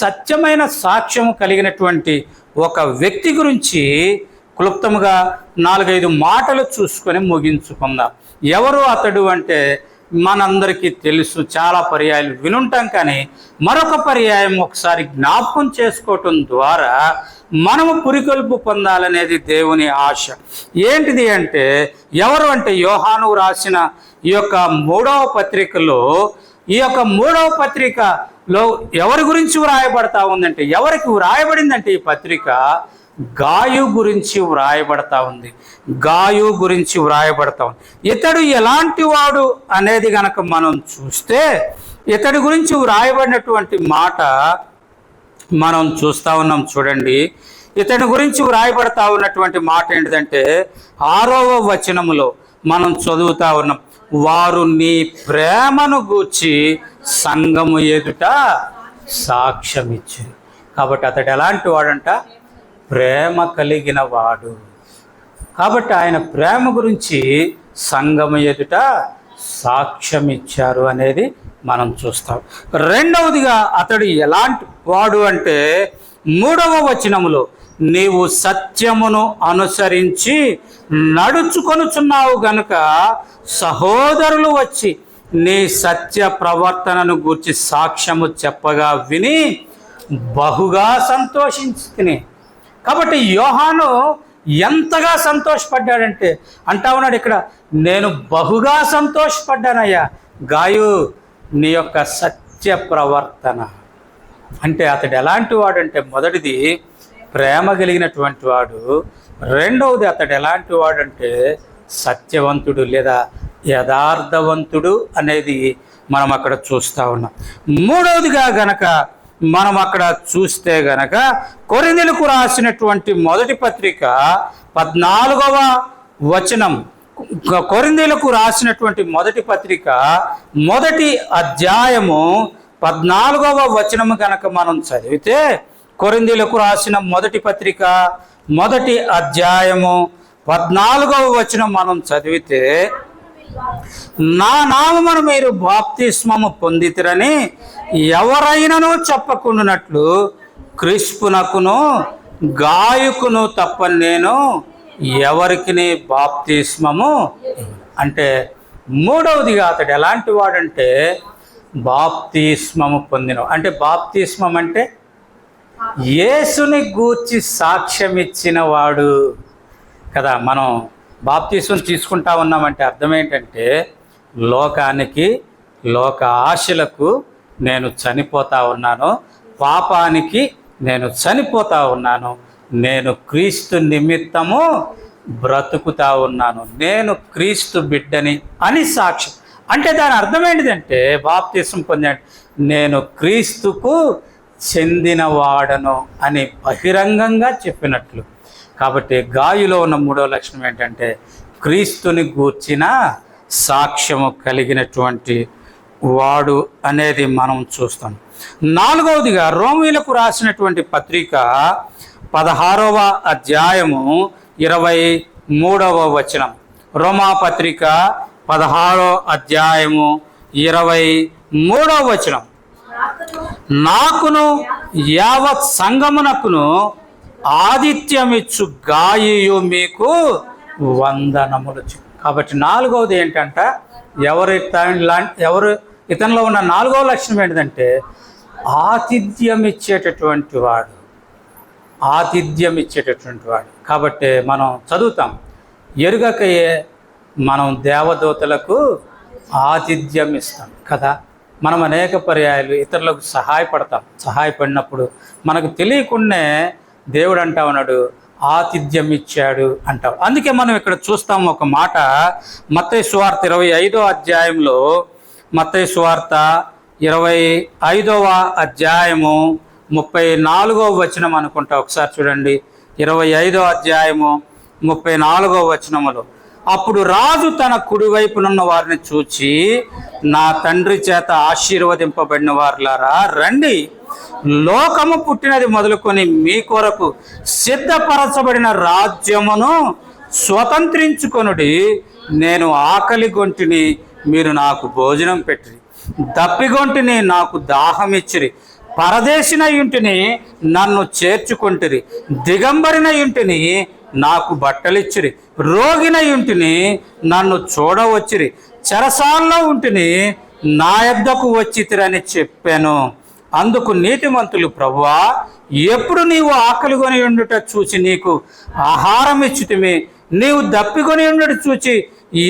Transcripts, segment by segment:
సత్యమైన సాక్ష్యము కలిగినటువంటి ఒక వ్యక్తి గురించి క్లుప్తముగా నాలుగైదు మాటలు చూసుకొని ముగించుకుందాం. ఎవరు అతడు అంటే మనందరికీ తెలుసు చాలా పర్యాయాలు వినుంటాం కానీ మరొక పర్యాయం ఒకసారి జ్ఞాపకం చేసుకోవటం ద్వారా మనము పురికొల్పు పొందాలనేది దేవుని ఆశ. ఏంటిది అంటే ఎవరు అంటే యోహాను రాసిన ఈ యొక్క మూడవ పత్రికలో ఈ యొక్క మూడవ పత్రిక లో ఎవరి గురించి వ్రాయబడతా ఉందంటే ఎవరికి వ్రాయబడిందంటే ఈ పత్రిక గాయు గురించి వ్రాయబడతా ఉంది. గాయు గురించి వ్రాయబడతా ఉంది. ఇతడు ఎలాంటి వాడు అనేది గనక మనం చూస్తే ఇతడి గురించి వ్రాయబడినటువంటి మాట మనం చూస్తా ఉన్నాం చూడండి. ఇతని గురించి వ్రాయబడతా ఉన్నటువంటి మాట ఏంటిదంటే ఆరవ వచనములో మనం చదువుతా ఉన్నాం. వారు నీ ప్రేమను గూర్చి సంఘము ఎదుట సాక్ష్యం ఇచ్చారు కాబట్టి అతడు ఎలాంటి వాడంట? ప్రేమ కలిగిన వాడు. కాబట్టి ఆయన ప్రేమ గురించి సంఘము ఎదుట సాక్ష్యం ఇచ్చారు అనేది మనం చూస్తాం. రెండవదిగా అతడు ఎలాంటి వాడు అంటే మూడవ వచనములో నీవు సత్యమును అనుసరించి నడుచుకొనుచున్నావు గనుక సహోదరులు వచ్చి నీ సత్య ప్రవర్తనను గూర్చి సాక్ష్యము చెప్పగా విని బహుగా సంతోషించుకుని కాబట్టి యోహాను ఎంతగా సంతోషపడ్డాడంటే అంటా ఉన్నాడు ఇక్కడ నేను బహుగా సంతోషపడ్డానయ్యా. గాయు నీ యొక్క సత్య ప్రవర్తన. అంటే అతడు ఎలాంటి వాడంటే మొదటిది ప్రేమ కలిగినటువంటి వాడు. రెండవది అతడు ఎలాంటి వాడంటే సత్యవంతుడు లేదా యథార్థవంతుడు అనేది మనం అక్కడ చూస్తూ ఉన్నాం. మూడవదిగా గనక మనం అక్కడ చూస్తే గనక కొరిందెలకు రాసినటువంటి మొదటి పత్రిక పద్నాలుగవ వచనం. కొరిందెలకు రాసినటువంటి మొదటి పత్రిక మొదటి అధ్యాయము పద్నాలుగవ వచనము కనుక మనం చదివితే కొరిందీలకు రాసిన మొదటి పత్రిక మొదటి అధ్యాయము పద్నాలుగవ వచనం మనం చదివితే నా నామమును మీరు బాప్తిస్మము పొందితిరని ఎవరైనను చెప్పకుండానట్లు క్రిస్పునకును గాయకును తప్ప నేను ఎవరికి బాప్తిస్మము? అంటే మూడవదిగా అతడు ఎలాంటి వాడంటే బాప్తిస్మము పొందిన అంటే బాప్తిస్మం అంటే యేసుని గూర్చి సాక్ష్యం ఇచ్చిన వాడు కదా. మనం బాప్తీసం తీసుకుంటా ఉన్నామంటే అర్థం ఏంటంటే లోకానికి లోక ఆశలకు నేను చనిపోతా ఉన్నాను. పాపానికి నేను చనిపోతా ఉన్నాను. నేను క్రీస్తు నిమిత్తము బ్రతుకుతా ఉన్నాను. నేను క్రీస్తు బిడ్డని అని సాక్ష్యం. అంటే దాని అర్థం ఏంటిదంటే బాప్తీసం పొందాడు నేను క్రీస్తుకు చెందినవాడను అని బహిరంగంగా చెప్పినట్లు. కాబట్టి గాయలో ఉన్న మూడో లక్షణం ఏంటంటే క్రీస్తుని గూర్చిన సాక్ష్యము కలిగినటువంటి వాడు అనేది మనం చూస్తాం. నాలుగవదిగా రోమిలకు రాసినటువంటి పత్రిక పదహారవ అధ్యాయము ఇరవై మూడవ వచనం. రోమా పత్రిక పదహారో అధ్యాయము ఇరవై మూడవ వచనం. నాకును యావత్ సంగమునకును ఆదిత్యమిచ్చు గాయు మీకు వందనములు. కాబట్టి నాలుగవది ఏంటంటే ఎవరు ఎవరు ఇతనిలో ఉన్న నాలుగవ లక్షణం ఏంటంటే ఆతిథ్యం ఇచ్చేటటువంటి వాడు. ఆతిథ్యం ఇచ్చేటటువంటి వాడు. కాబట్టి మనం చదువుతాం ఎరుగకయే మనం దేవదూతలకు ఆతిథ్యం ఇస్తాం కదా. మనం అనేక పర్యాయాలు ఇతరులకు సహాయపడతాం. సహాయపడినప్పుడు మనకు తెలియకుండానే దేవుడు అంటా ఉన్నాడు ఆతిథ్యం ఇచ్చాడు అంటాం అందుకే మనం ఇక్కడ చూస్తాం ఒక మాట. మత్తయి సువార్త ఇరవై ఐదో అధ్యాయంలో మత్తయి సువార్త ఇరవై ఐదవ అధ్యాయము ముప్పై నాలుగవ వచనం అనుకుంటా. ఒకసారి చూడండి. ఇరవై ఐదో అధ్యాయము ముప్పై నాలుగవ వచనములు అప్పుడు రాజు తన కుడివైపునున్న వారిని చూచి నా తండ్రి చేత ఆశీర్వదింపబడిన వారులారా రండి. లోకము పుట్టినది మొదలుకొని మీ కొరకు సిద్ధపరచబడిన రాజ్యమును స్వతంత్రించుకొనుడి. నేను ఆకలి గొంటిని మీరు నాకు భోజనం పెట్టిరి. దప్పిగొంటిని నాకు దాహం ఇచ్చిరి. పరదేశిన ఇంటిని నన్ను చేర్చుకుంటురి. దిగంబరిన ఇంటిని నాకు బట్టలిచ్చిరి. రోగిన ఇంటిని నన్ను చూడవచ్చిరి చెరసాల్లో ఉంటిని నా యొద్దకు వచ్చితిరని చెప్పాను. అందుకు నీతిమంతులు ప్రభువా ఎప్పుడు నీవు ఆకలిగొని ఉండుట చూచి నీకు ఆహారం ఇచ్చుతిమి. నీవు దప్పికొని ఉండుట చూచి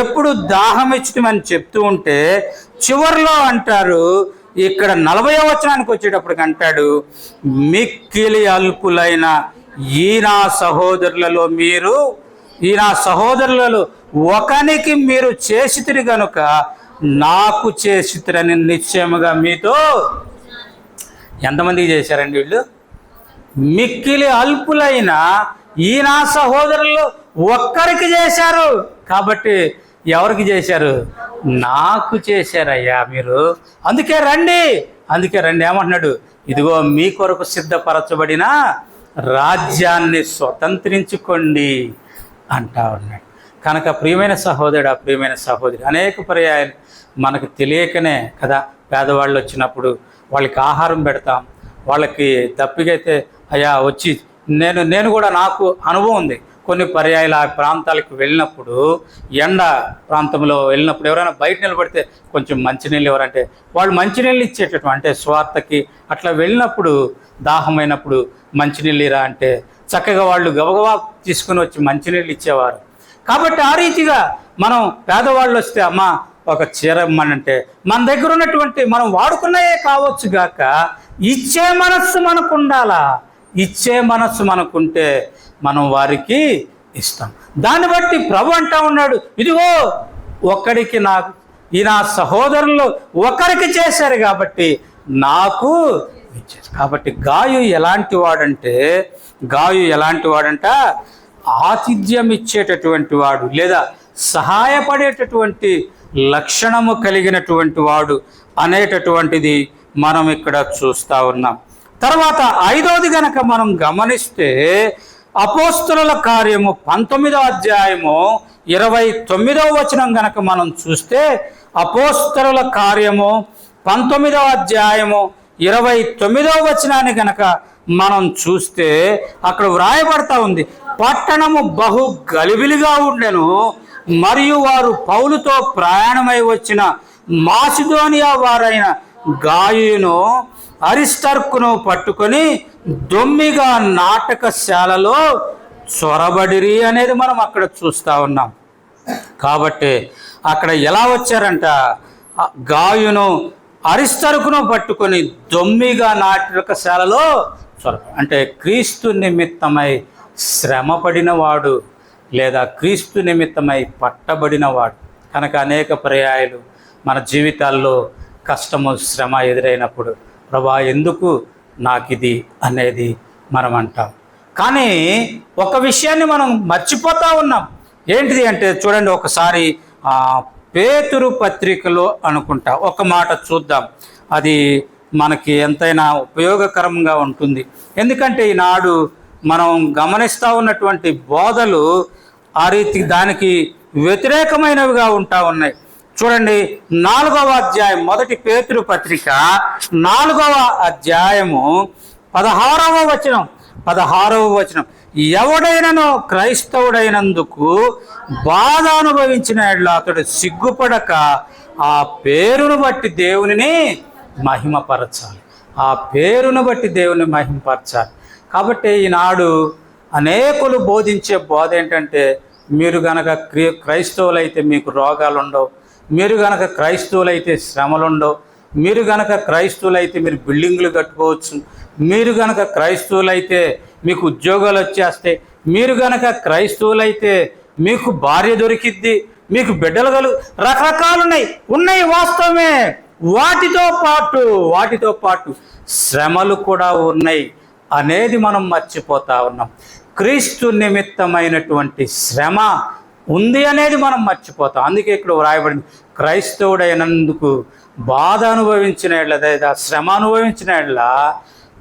ఎప్పుడు దాహం ఇచ్చుతామని చెప్తూ ఉంటే చివరిలో అంటారు ఇక్కడ నలభై వచనానికి వచ్చేటప్పటికి అంటాడు మిక్కిలి అల్పులైన ఈ నా సహోదరులలో మీరు ఈ నా సహోదరులలో ఒకనికి మీరు చేసితిరి గనుక నాకు చేసితిరని నిశ్చయముగా మీతో ఎంతమందికి చేశారండి వీళ్ళు? మిక్కిలి అల్పులైన ఈ నా సహోదరులు ఒక్కరికి చేశారు. కాబట్టి ఎవరికి చేశారు? నాకు చేశారయ్యా మీరు. అందుకే రండి. అందుకే రండి. ఏమంటున్నాడు? ఇదిగో మీ కొరకు సిద్ధపరచబడిన రాజ్యాన్ని స్వతంత్రించుకోండి. అంటా ఉన్నాడు. కనుక ప్రియమైన సహోదరుడు ఆ ప్రియమైన సహోదరి అనేక పర్యాయాలు మనకు తెలియకనే కదా పేదవాళ్ళు వచ్చినప్పుడు వాళ్ళకి ఆహారం పెడతాం వాళ్ళకి తప్పిగైతే అయ్యా వచ్చి నేను నేను కూడా నాకు అనుభవం ఉంది. కొన్ని పర్యాయాలు ఆ ప్రాంతాలకు వెళ్ళినప్పుడు ఎండ ప్రాంతంలో వెళ్ళినప్పుడు ఎవరైనా బయట నిలబడితే కొంచెం మంచినీళ్ళు ఎవరంటే వాళ్ళు మంచినీళ్ళు ఇచ్చేటటువంటి అంటే స్వార్థకి అట్లా వెళ్ళినప్పుడు దాహమైనప్పుడు మంచినీళ్ళు ఇరా అంటే చక్కగా వాళ్ళు గబగబా తీసుకుని వచ్చి మంచినీళ్ళు ఇచ్చేవారు. కాబట్టి ఆ రీతిగా మనం పేదవాళ్ళు వస్తే అమ్మ ఒక చీర ఇమ్మనంటే మన దగ్గర ఉన్నటువంటి మనం వాడుకున్నయే కావచ్చు గాక ఇచ్చే మనస్సు మనకు ఉండాలా ఇచ్చే మనస్సు మనకుంటే మనం వారికి ఇస్తాం. దాన్ని బట్టి ప్రభు అంటా ఉన్నాడు ఇదిగో ఒక్కడికి నాకు ఈ నా సహోదరులు ఒకరికి చేశారు కాబట్టి నాకు ఇచ్చారు. కాబట్టి గాయు ఎలాంటి వాడంటే గాయు ఎలాంటి వాడంట? ఆతిథ్యం ఇచ్చేటటువంటి వాడు లేదా సహాయపడేటటువంటి లక్షణము కలిగినటువంటి వాడు అనేటటువంటిది మనం ఇక్కడ చూస్తా ఉన్నాం. తర్వాత ఐదవది గనక మనం గమనిస్తే అపోస్తుల కార్యము పంతొమ్మిదో అధ్యాయము ఇరవై తొమ్మిదవ వచనం గనక మనం చూస్తే అపోస్తరుల కార్యము పంతొమ్మిదవ అధ్యాయము ఇరవై తొమ్మిదవ వచనాన్ని గనక మనం చూస్తే అక్కడ వ్రాయబడతా ఉంది పట్టణము బహు గలిబిలిగా ఉండెను మరియు వారు పౌలుతో ప్రయాణమై వచ్చిన మాసిదోనియా వారైన గాయును అరిస్టర్కును పట్టుకొని దొమ్మిగా నాటకశాలలో చొరబడిరి అనేది మనం అక్కడ చూస్తూ ఉన్నాం. కాబట్టి అక్కడ ఎలా వచ్చారంట? గాయును అరిస్తరుకును పట్టుకొని దొమ్మిగా నాటకశాలలో అంటే క్రీస్తు నిమిత్తమై శ్రమపడినవాడు లేదా క్రీస్తు నిమిత్తమై పట్టబడినవాడు. కనుక అనేక పర్యాయాలు మన జీవితాల్లో కష్టము శ్రమ ఎదురైనప్పుడు ప్రభా ఎందుకు నాకు ఇది అనేది మనం అంటాం కానీ ఒక విషయాన్ని మనం మర్చిపోతూ ఉన్నాం. ఏంటిది అంటే చూడండి ఒకసారి పేతురు పత్రికలో అనుకుంటా. ఒక మాట చూద్దాం. అది మనకి ఎంతైనా ఉపయోగకరంగా ఉంటుంది. ఎందుకంటే ఈనాడు మనం గమనిస్తూ ఉన్నటువంటి బోధలు ఆ రీతి దానికి వ్యతిరేకమైనవిగా ఉంటా ఉన్నాయి. చూడండి నాలుగవ అధ్యాయం మొదటి పేతురు పత్రిక నాలుగవ అధ్యాయము పదహారవ వచనం. పదహారవ వచనం. ఎవడైనను క్రైస్తవుడైనందుకు బాధ అనుభవించిన అతడు సిగ్గుపడక ఆ పేరును బట్టి దేవునిని మహిమపరచాలి. ఆ పేరును బట్టి దేవుని మహిమపరచాలి. కాబట్టి ఈనాడు అనేకులు బోధించే బోధ ఏంటంటే మీరు గనక క్రీ క్రైస్తవులైతే మీకు రోగాలు ఉండవు మీరు గనక క్రైస్తవులైతే శ్రమలు ఉండవు మీరు గనక క్రైస్తవులైతే మీరు బిల్డింగ్లు కట్టుకోవచ్చు. మీరు గనక క్రైస్తవులైతే మీకు ఉద్యోగాలు వచ్చేస్తాయి మీరు గనక క్రైస్తవులైతే మీకు భార్య దొరికిద్ది మీకు బిడ్డలు కలు రకరకాలు ఉన్నాయి ఉన్నాయి వాస్తవమే. వాటితో పాటు వాటితో పాటు శ్రమలు కూడా ఉన్నాయి అనేది మనం మర్చిపోతా ఉన్నాం. క్రీస్తు నిమిత్తమైనటువంటి శ్రమ ఉంది అనేది మనం మర్చిపోతాం. అందుకే ఇక్కడ వ్రాయబడింది క్రైస్తవుడైనందుకు బాధ అనుభవించిన ఎడ్ల లేదా శ్రమ అనుభవించిన ఎడ్ల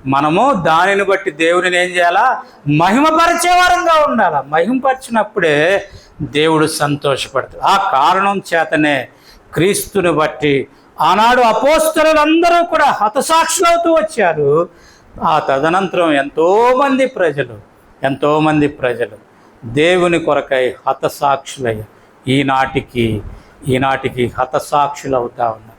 మనము దానిని బట్టి దేవుడిని ఏం చేయాలా? మహిమపరిచే వారంగా ఉండాలా? మహిమపరిచినప్పుడే దేవుడు సంతోషపడతాడు. ఆ కారణం చేతనే క్రీస్తుని బట్టి ఆనాడు అపోస్తలందరూ కూడా హతసాక్షులవుతూ వచ్చారు. ఆ తదనంతరం ఎంతోమంది ప్రజలు ఎంతోమంది ప్రజలు దేవుని కొరకై హతసాక్షులయ్యారు ఈనాటికి ఈనాటికి హతసాక్షులు అవుతా ఉన్నారు.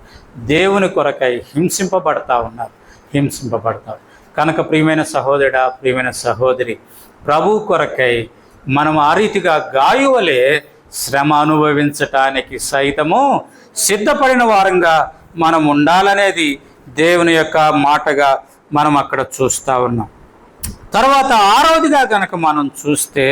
దేవుని కొరకై హింసింపబడతా ఉన్నారు. హింసింపబడతారు కనుక ప్రియమైన సహోదరుడ ప్రియమైన సహోదరి ప్రభు కొరకై మనం ఆ రీతిగా గాయువలే శ్రమ అనుభవించటానికి సైతము సిద్ధపడిన వారంగా మనం ఉండాలనేది దేవుని యొక్క మాటగా మనం అక్కడ చూస్తూ ఉన్నాం. తర్వాత ఆరవదిగా కనుక మనం చూస్తే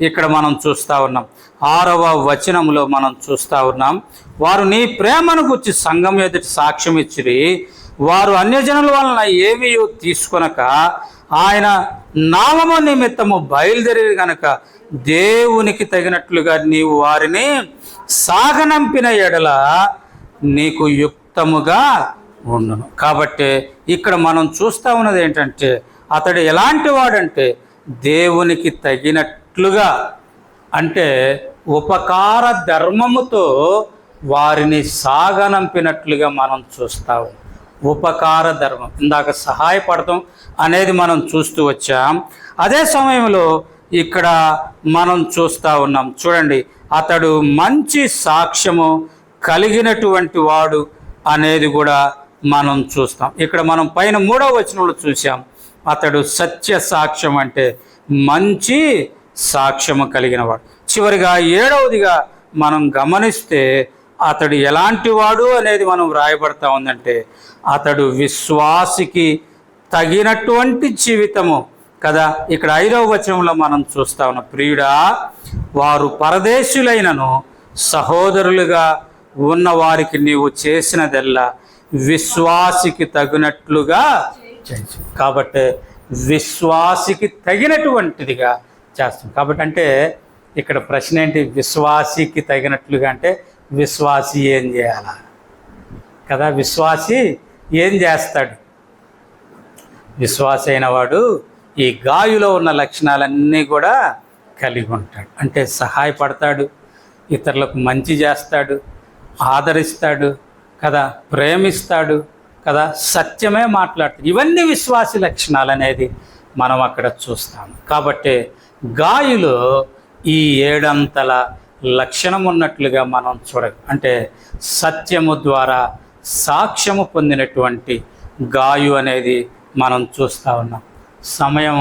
ఇక్కడ మనం చూస్తూ ఉన్నాం. ఆరవ వచనంలో మనం చూస్తూ ఉన్నాం. వారు నీ ప్రేమను గుర్చి సంఘం ఎదుటి సాక్ష్యం ఇచ్చిరి వారు అన్యజనుల వలన ఏమీ తీసుకొనక ఆయన నామము నిమిత్తము బయలుదేరి గనక దేవునికి తగినట్లుగా నీవు వారిని సాగనంపిన ఎడల నీకు యుక్తముగా ఉండును. కాబట్టి ఇక్కడ మనం చూస్తూ ఉన్నది ఏంటంటే అతడు ఎలాంటి వాడంటే దేవునికి తగినట్లుగా అంటే ఉపకార ధర్మముతో వారిని సాగనంపినట్లుగా మనం చూస్తాము ఉపకార ధర్మం. ఇందాక సహాయపడటం అనేది మనం చూస్తూ వచ్చాం. అదే సమయంలో ఇక్కడ మనం చూస్తూ ఉన్నాం. చూడండి అతడు మంచి సాక్ష్యము కలిగినటువంటి వాడు అనేది కూడా మనం చూస్తాం. ఇక్కడ మనం పైన మూడవ వచనంలో చూసాం అతడు సత్య సాక్ష్యం అంటే మంచి సాక్ష్యము కలిగిన వాడు చివరిగా ఏడవదిగా మనం గమనిస్తే అతడు ఎలాంటి వాడు అనేది మనం వ్రాయబడతా ఉందంటే అతడు విశ్వాసికి తగినటువంటి జీవితము కదా. ఇక్కడ ఐదవ వచనంలో మనం చూస్తా ఉన్న ప్రియుడా వారు పరదేశులైనను సహోదరులుగా ఉన్న వారికి నీవు చేసినదెల్లా విశ్వాసికి తగినట్లుగా చేయించు. కాబట్టి విశ్వాసికి తగినటువంటిదిగా చేస్తాం. కాబట్టి అంటే ఇక్కడ ప్రశ్న ఏంటి? విశ్వాసికి తగినట్లుగా అంటే విశ్వాసి ఏం చేయాలా? కదా విశ్వాసి ఏం చేస్తాడు? విశ్వాస అయిన వాడు ఈ గాయులో ఉన్న లక్షణాలన్నీ కూడా కలిగి ఉంటాడు. అంటే సహాయపడతాడు ఇతరులకు మంచి చేస్తాడు ఆదరిస్తాడు కదా ప్రేమిస్తాడు కదా సత్యమే మాట్లాడుతాడు. ఇవన్నీ విశ్వాసి లక్షణాలు అనేది మనం అక్కడ చూస్తాం కాబట్టి గాయులో ఈ ఏడంతల లక్షణం ఉన్నట్లుగా మనం చూడ అంటే సత్యము ద్వారా సాక్ష్యము పొందినటువంటి గాయు అనేది మనం చూస్తూ ఉన్నాం. సమయం